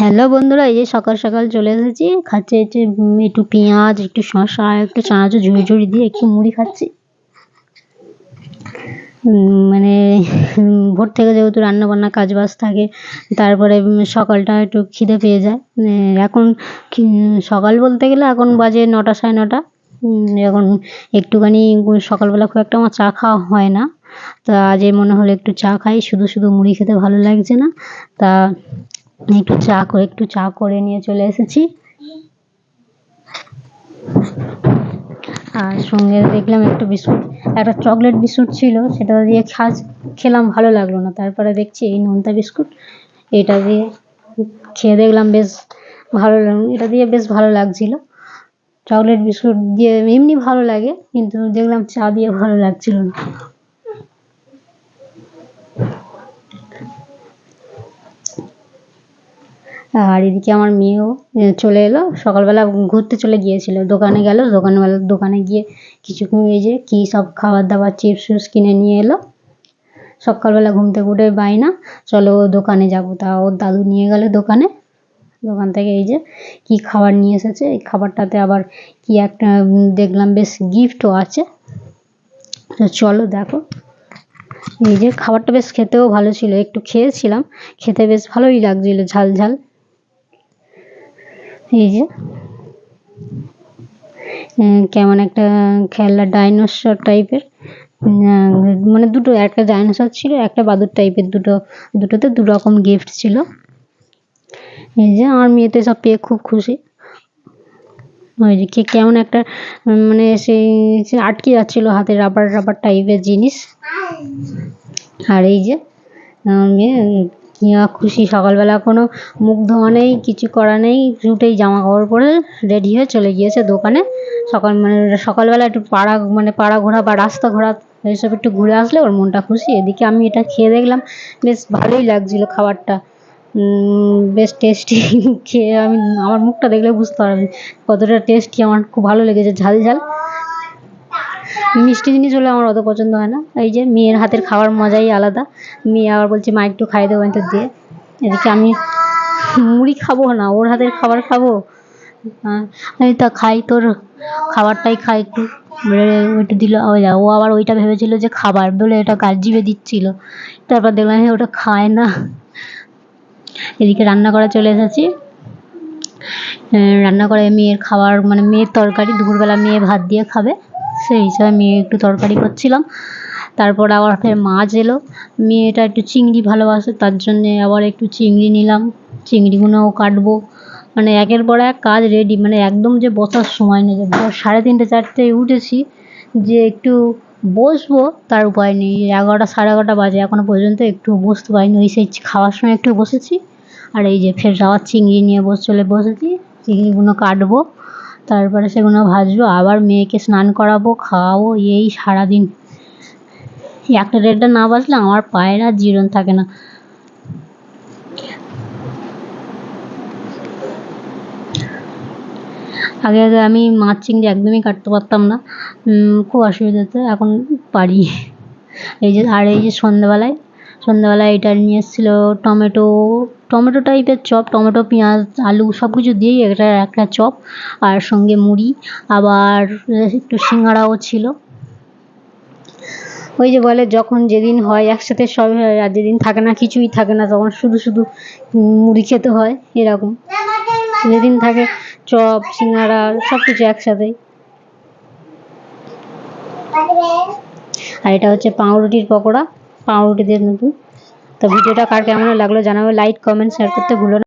Hello বন্ধুরা, এই যে সকাল সকাল চলে এসেছি। খাচ্ছি হচ্ছে একটু পেঁয়াজ, একটু শসা একটু চানাচুর ঝুড়ি ঝুড়ি দিয়ে একটু মুড়ি খাচ্ছি। মানে ভোর থেকে যেহেতু রান্না বান্না কাজ বাজ থাকে, তারপরে সকালটা একটু খিদে পেয়ে যায়। এখন সকাল বলতে গেলে এখন বাজে নটা সাড়ে নটা। এখন একটুখানি সকালবেলা খুব একটা আমার চা খাওয়া হয় না। তা আজ মনে হলো একটু চা খাই, শুধু শুধু মুড়ি খেতে ভালো লাগছে না। তা একটু চা করে, একটু চা করে নিয়ে চলে এসেছি। আর সঙ্গে দেখলাম একটু বিস্কুট, একটা চকলেট বিস্কুট ছিল, সেটা দিয়ে খাস, খেলাম, ভালো লাগল না। তারপরে দেখছি এই নোনতা বিস্কুট, এটা দিয়ে খেয়ে দেখলাম বেশ ভালো এটা দিয়ে বেশ ভালো লাগছিল। চকলেট বিস্কুট দিয়ে এমনি ভালো লাগে, কিন্তু দেখলাম চা দিয়ে ভালো লাগছিল না। আর এদিকে আমার মেয়েও চলে এলো। সকালবেলা ঘুরতে চলে গিয়েছিল। দোকানে গেল দোকানে দোকানে গিয়ে কিছুক্ষণ এই যে কী সব খাবার দাবার চিপস ফিপস কিনে নিয়ে এলো। সকালবেলা ঘুম থেকে উঠে বায়না চলো ও দোকানে যাব। তা ওর দাদু নিয়ে গেল দোকানে। দোকান থেকে এই যে কি খাবার নিয়ে এসেছে, এই খাবারটাতে আবার কি একটা দেখলাম বেশ গিফটও আছে। তো চলো দেখো। এই যে খাবারটা বেশ খেতেও ভালো ছিল, একটু খেয়েছিলাম। খেতে বেশ ভালোই লাগছিল, ঝাল ঝাল। এই যে। কেমন একটা খেলনা ডাইনোসর টাইপের মানে দুটো, একটা ডাইনোসর ছিল, একটা বাদুর টাইপের দুটো, দুটোতে দু রকম গিফট ছিল। এই যে আমার মেয়ে তো সব পেয়ে খুব খুশি। ওই যে, কে কেমন একটা মানে সেই আটকে যাচ্ছিল হাতে রাবার রাবার টাইপের জিনিস। আর এই যে আমার মেয়ে খুশি সকালবেলা কোনো মুখ ধোয়া নেই, কিছু করা নেই, উঠেই জামা কাপড় পরে রেডি হয়ে চলে গিয়েছে দোকানে। সকাল মানে সকালবেলা একটু পাড়া মানে পাড়া ঘোরা বা রাস্তা ঘোরা এইসব একটু ঘুরে আসলে ওর মনটা খুশি। এদিকে আমি এটা খেয়ে দেখলাম, বেশ ভালোই লাগছিল খাবারটা। বেশ টেস্টি খেয়ে আমি, আমার মুখটা দেখলে বুঝতে পারবে কতটা টেস্টি আমার খুব ভালো লেগেছে ঝাল ঝাল। মিষ্টি জিনিস হলে আমার অত পছন্দ হয় না। এই যে মেয়ের হাতের খাওয়ার মজাই আলাদা। মেয়ে আবার বলছে, মা, একটু খাই দেবো তো দিয়ে এদিকে আমি মুড়ি খাব না, ওর হাতের খাবার খাব। আমি তা খাই, তোর খাবারটাই খাই একটু। ওইটা দিল। ও আবার ওইটা ভেবেছিল যে খাবার বলে এটা গাছ জিভে দিচ্ছিল। তারপর দেখলাম হ্যাঁ ওটা খায় না। এদিকে রান্না করা চলে এসেছি। রান্না করে মেয়ের খাবার মানে মেয়ের তরকারি। দুপুরবেলা মেয়ে ভাত দিয়ে খাবে। সেই হিসাবে মেয়ে একটু তরকারি করছিলাম। তারপর আবার ফের মাছ এলো মেয়েটা একটু চিংড়ি ভালোবাসে, তার জন্যে আবার একটু চিংড়ি নিলাম। চিংড়িগুলোও কাটবো। মানে একের পর এক কাজ রেডি মানে একদম যে বসার সময় নেই। সাড়ে তিনটে চারটেয় উঠেছি যে একটু বসবো, তার উপায় নেই। এগারোটা সাড়ে এগারোটা বাজে এখনও পর্যন্ত একটু বসতে পারিনি। ওই সেই খাওয়ার সময় একটু বসেছি। আর এই যে ফের আবার চিংড়ি নিয়ে বসে, চলে বসেছি। চিংড়িগুলো কাটবো। তারপরে সেগুলো ভাজবো, আবার মেয়েকে স্নান করাবো, খাওয়াবো, এই সারাদিন। একটা দেড়টা না বাজলে আমার পায়ের আর জিরন থাকে না। আগে আগে আমি মাছ চিংড়ি একদমই কাটতে পারতাম না। খুব অসুবিধা হতো এখন পারি। এই যে, আর এই যে সন্ধ্যেবেলায় সন্ধ্যেবেলায় এটা নিয়ে এসেছিল টমেটো টমেটো টাইপের চপ, টমেটো, পেঁয়াজ, আলু সব কিছু দিয়েই এটা একটা চপ আর সঙ্গে মুড়ি, আবার একটু সিঙ্গাড়াও ছিল। ওই যে বলে যখন যেদিন হয় একসাথে সব আর যেদিন থাকে না কিছুই থাকে না তখন শুধু শুধু মুড়ি খেতে হয় এরকম। যেদিন থাকে চপ, সিঙ্গাড়া সব কিছু একসাথেই। আর এটা হচ্ছে পাউরুটির পকোড়া। পাউরুটি দিয়ে নতুন তো ভিডিওটা কার কেমন লাগল জানাবে লাইক কমেন্ট শেয়ার করতে ভুলো না।